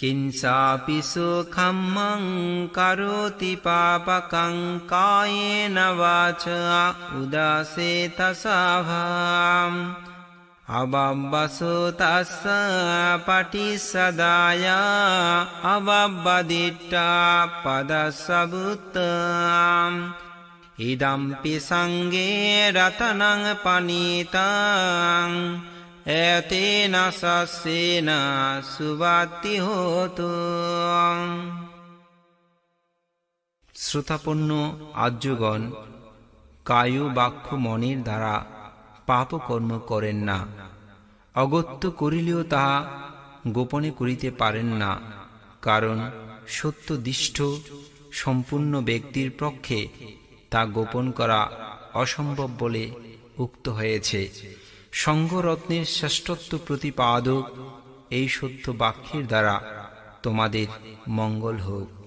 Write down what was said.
කින්සාපිසු කම්මං කරෝති පාපකං කායේන වාචා උදාසේ තසාවාම්. අබබ්බසෝ තස්ස පටිසදාය අවබ්බදිට්ටා පදස්සබුත්තාම්. ඉදම්පි සංගේ රතනං පනීතං. এতেন সস্যেন সুবাতি হত। শ্রোতাপন্ন আর্যগণ, কায়ু বাক্য মনের দ্বারা পাপকর্ম করেন না। অগত্য করিলেও তাহা গোপনে করিতে পারেন না, কারণ সত্যদিষ্ট সম্পূর্ণ ব্যক্তির পক্ষে তা গোপন করা অসম্ভব বলে উক্ত হয়েছে। সঙ্গরত্নের শ্রেষ্ঠত্ব প্রতিপাদক এই সত্য বাক্যের দ্বারা তোমাদের মঙ্গল হোক।